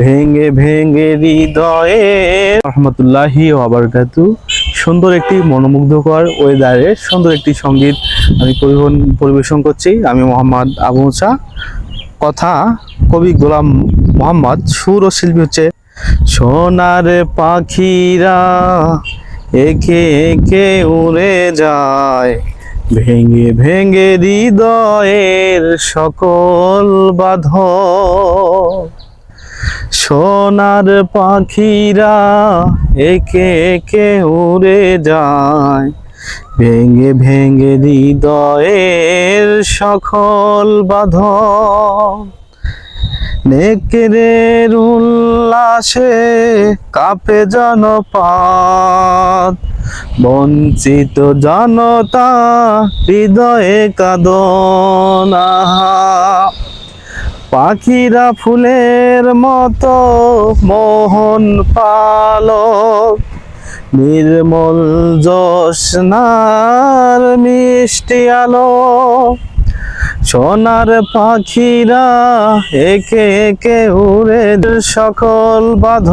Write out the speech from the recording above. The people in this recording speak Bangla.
ভেঙে ভেঙে হৃদয়ে। রহমতুল্লাহি আবরকাতু। সুন্দর একটি মনোমুগ্ধকর ওয়েদারের সুন্দর একটি সংগীত আমি পরিবহন, পরিবেশন করছি। আমি মোহাম্মদ আবু কথা, কবি গোলাম মোহাম্মদ। সুর ও শিল্পী হচ্ছে সোনার পাখিরা। একে একে উড়ে যায়, ভেঙে ভেঙে হৃদয়ের সকল বাধ সোনার পাখিরা একে একে উড়ে যায়। ভেঙে ভেঙে হৃদয়ের সকল বাঁধন। নেকেরের উল্লাসে কাপে জনপাত বঞ্চিত জনতা হৃদয়ে কাদনা। পাখিরা ফুলের মতো মোহন পালক, নির্মল জোসনার মিষ্টি আলো। সোনার পাখিরা একে একে উড়ে সকল বাঁধ